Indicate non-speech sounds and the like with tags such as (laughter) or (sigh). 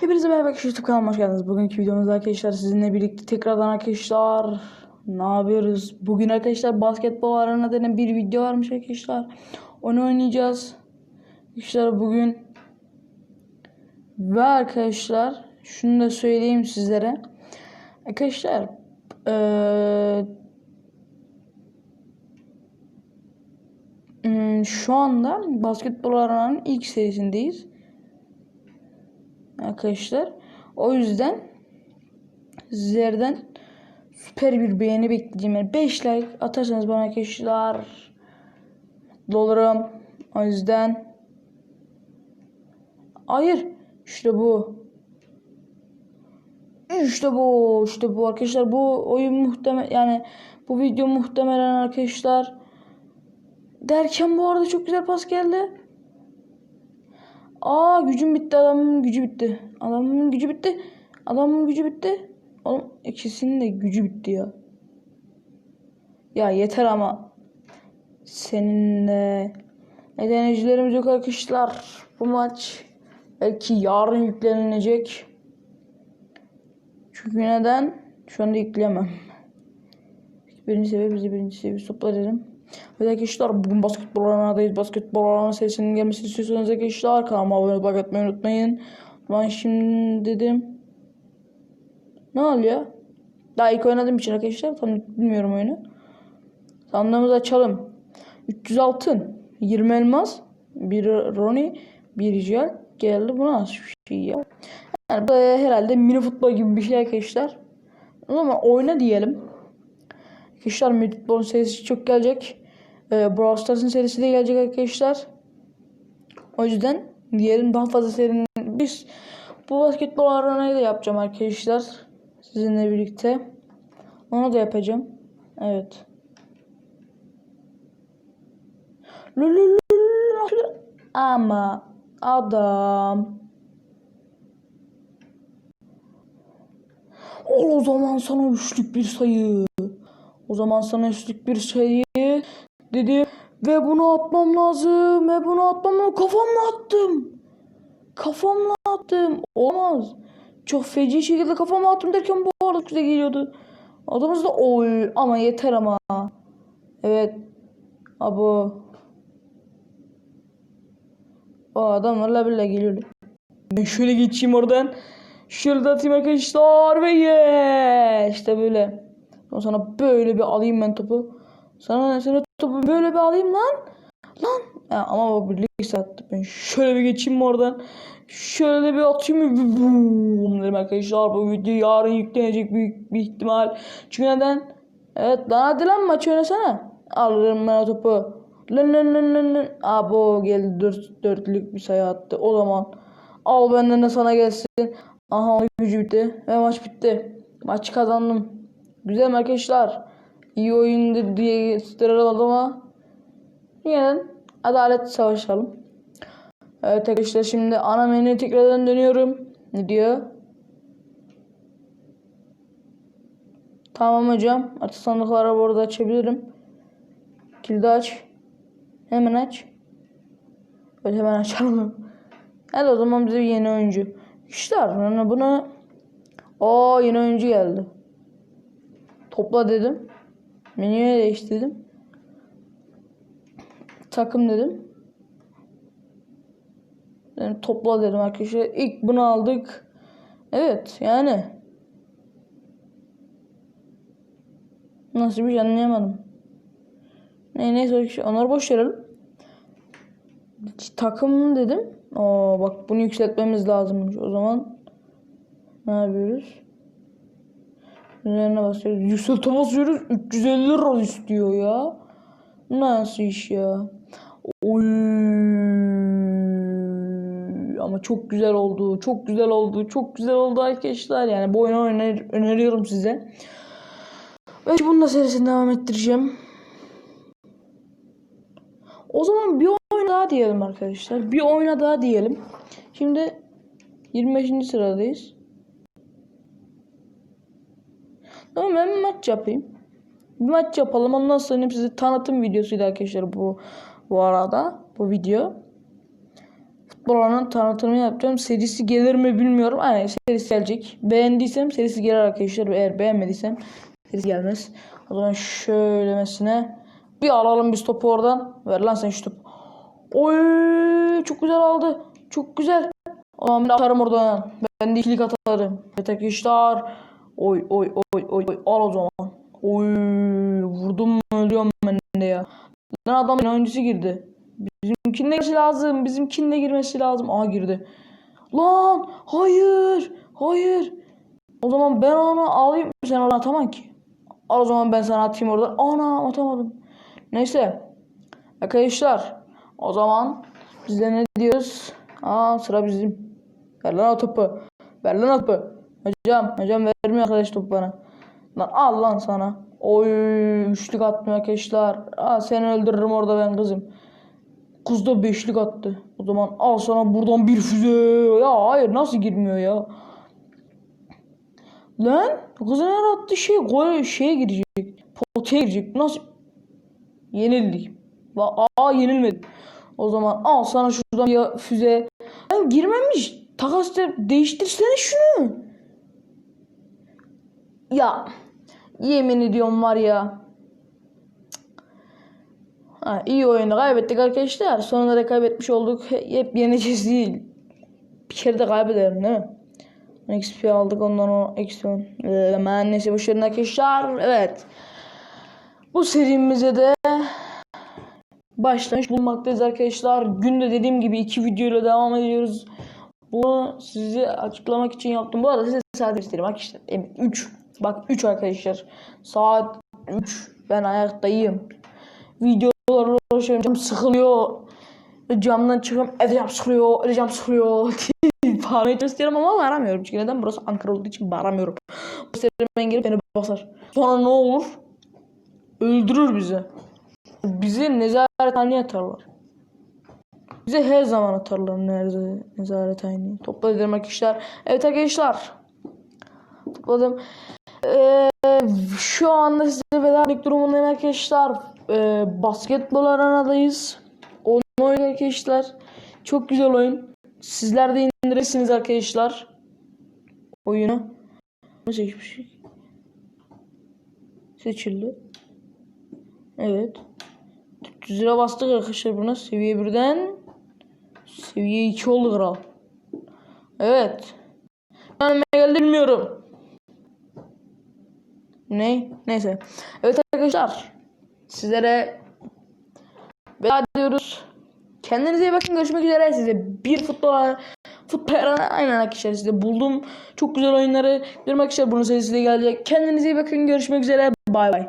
Hepinize merhaba arkadaşlar YouTube kanalıma hoş geldiniz. Bugünkü videomuzda arkadaşlar sizinle birlikte tekrardan arkadaşlar ne yapıyoruz? Bugün arkadaşlar basketbol arena denen bir video varmış arkadaşlar. Onu oynayacağız. Arkadaşlar bugün ve arkadaşlar şunu da söyleyeyim sizlere. Arkadaşlar hmm, şu anda basketbol arenanın ilk serisindeyiz arkadaşlar. O yüzden sizlerden süper bir beğeni bekleyeceğim. Yani 5 like atarsanız bana arkadaşlar mutlu olurum. O yüzden hayır işte bu işte bu işte bu arkadaşlar bu oyun muhtemel yani bu video muhtemelen arkadaşlar derken bu arada çok güzel pas geldi. Aa gücüm bitti adamın gücü bitti. Adamın gücü bitti. Adamın gücü bitti. Oğlum ikisinin de gücü bitti ya. Ya yeter ama. Seninle. Neden enerjilerimiz yok arkadaşlar. Bu maç belki yarın yüklenilecek. Çünkü neden? Şu anda yükleyemem. Birinci seviye bizi birinci seviye topla dedim. Evet arkadaşlar bugün basketbol alanındayız. Basketbol alanı sesinin gelmesini istiyorsanız arkadaşlar kanalıma abone olmayı etmeyi unutmayın. Ben şimdi dedim. Ne oluyor? Daha ilk oynadığım için arkadaşlar tam bilmiyorum oyunu. Sandığımızı açalım. 300 altın, 20 elmas, bir Roni, bir Jel geldi. Bu nasıl bir şey ya? Yani bu herhalde mini futbol gibi bir şey arkadaşlar. O zaman oyna diyelim. Arkadaşlar mini futbol serisi çok gelecek. Ee, Brawl Stars'ın serisi de gelecek arkadaşlar. O yüzden diyelim daha fazla serinin biz bu basketbol arenayı da yapacağım arkadaşlar. Sizinle birlikte. Onu da yapacağım. Evet. Ama adam o zaman sana üçlük bir sayı. O zaman sana üçlük bir sayı dedi ve bunu atmam lazım ve bunu atmam lazım. Kafamla attım. Kafamla attım. Olmaz. Çok feci şekilde kafama attım derken bu arada güzel geliyordu. Adamız da oy ama yeter ama. Evet. Abo. O adamlarla bile geliyordu. Ben şöyle geçeyim oradan. De atayım arkadaşlar ve ye. İşte böyle. Sonra böyle bir alayım ben topu. Sana sana topu böyle bir alayım lan. Lan. Ya, ama o birlik sattı. Ben şöyle bir geçeyim oradan. Şöyle bir atayım. Boom dedim arkadaşlar. Bu video yarın yüklenecek büyük bir ihtimal. Çünkü neden? Evet lan hadi lan maç oynasana. Alırım ben o topu. Lan lan lan lan lan. Abo geldi dört, dörtlük bir sayı attı. O zaman al benden de sana gelsin. Aha gücü bitti ve maç bitti. Maç kazandım. Güzel arkadaşlar. İyi oyundu diye gösteriyorlar ama yine adalet savaşalım. Evet arkadaşlar şimdi ana menüye tekrardan dönüyorum. Ne diyor? Tamam hocam. Artık sandıkları bu arada açabilirim. Kilidi aç. Hemen aç. Böyle hemen açalım. (laughs) Hadi o zaman bize bir yeni oyuncu. İşler yani buna o yeni oyuncu geldi. Topla dedim. Menüye değiştirdim. Takım dedim. Yani topla dedim arkadaşlar. İlk bunu aldık. Evet yani. Nasıl bir şey anlayamadım. Ne, neyse onları boş verelim. Takım dedim. Oo bak bunu yükseltmemiz lazımmış. O zaman ne yapıyoruz? Üzerine basıyoruz. Yükselte basıyoruz. 350 lira istiyor ya. Nasıl iş ya? Oy. Ama çok güzel oldu. Çok güzel oldu. Çok güzel oldu arkadaşlar. Yani bu oyunu öner öneriyorum size. Ve bunu da serisini devam ettireceğim. O zaman bir oyun daha diyelim arkadaşlar. Bir oyuna daha diyelim. Şimdi 25. sıradayız. Tamam ben bir maç yapayım. Bir maç yapalım. Ondan sonra size tanıtım videosuydu arkadaşlar bu bu arada. Bu video. futbolunun tanıtımını yapacağım. Serisi gelir mi bilmiyorum. Aynen serisi gelecek. Beğendiysem serisi gelir arkadaşlar. Eğer beğenmediysem serisi gelmez. O zaman şöylemesine bir alalım biz topu oradan. Ver lan sen şu topu. Oy çok güzel aldı. Çok güzel. O zaman ben atarım oradan. Ben de ikilik atarım. Evet arkadaşlar. Oy oy oy oy oy. Al o zaman. Oy vurdum mu ölüyorum ben de ya. Lan adam oyuncusu girdi. Bizimkinin de girmesi lazım. Bizimkinin de girmesi lazım. Aa girdi. Lan hayır. Hayır. O zaman ben onu alayım. Sen oradan atamam ki. Al o zaman ben sana atayım oradan. Ana atamadım. Neyse. Arkadaşlar. O zaman biz de ne diyoruz? Aa sıra bizim. Ver lan o topu. Ver lan o topu. Hocam. Hocam vermiyor arkadaş topu bana. Lan al lan sana. Oy üçlük attım arkadaşlar. Aa seni öldürürüm orada ben kızım. Kız da beşlik attı. O zaman al sana buradan bir füze. Ya hayır nasıl girmiyor ya? Lan kızın her attığı şey gol şeye girecek. Potaya girecek. Nasıl? Yenildik. Aa yenilmedik. O zaman al sana şuradan bir füze. Lan girmemiş. Takas de- değiştirsene şunu. Ya yemin ediyorum var ya. Ha, iyi oyunu kaybettik arkadaşlar. Sonunda da kaybetmiş olduk. Hep yeneceğiz değil. Bir kere de kaybederim değil mi? XP aldık ondan o eksi 10. Ee, hemen neyse bu şeyin arkadaşlar. Evet. Bu serimize de başlamış bulunmaktayız arkadaşlar. Günde dediğim gibi iki videoyla devam ediyoruz. Bunu size açıklamak için yaptım. Bu arada size saat göstereyim arkadaşlar. Evet 3. Bak 3 arkadaşlar. Saat 3. Ben ayaktayım. Videolarla uğraşıyorum. Canım sıkılıyor. Camdan çıkıyorum. Edeceğim sıkılıyor. Edeceğim sıkılıyor. (laughs) Bağırmaya çalışıyorum ama bağıramıyorum. Çünkü neden? Burası Ankara olduğu için bağıramıyorum. Bu sefer gelip beni basar. Sonra ne olur? Öldürür bizi. Bizi nezarethaneye atarlar. Bize her zaman atarlar nerede nezarethaneye. Topladım arkadaşlar. Evet arkadaşlar. Topladım. Ee, şu anda size veda etmek durumundayım arkadaşlar. Ee, basketbol arenadayız. Onu oyun arkadaşlar. Çok güzel oyun. Sizler de indirirsiniz arkadaşlar. Oyunu. Ne seçmiştik? Seçildi. Evet. 400 lira bastık arkadaşlar buna. Seviye 1'den seviye 2 oldu kral. Evet. Ben geldi bilmiyorum. Ne? Neyse. Evet arkadaşlar. Sizlere veda ediyoruz. Kendinize iyi bakın. Görüşmek üzere. Size bir futbol futbol aynen arkadaşlar size buldum. Çok güzel oyunları. Görmek arkadaşlar bunun serisi de gelecek. Kendinize iyi bakın. Görüşmek üzere. Bay bay.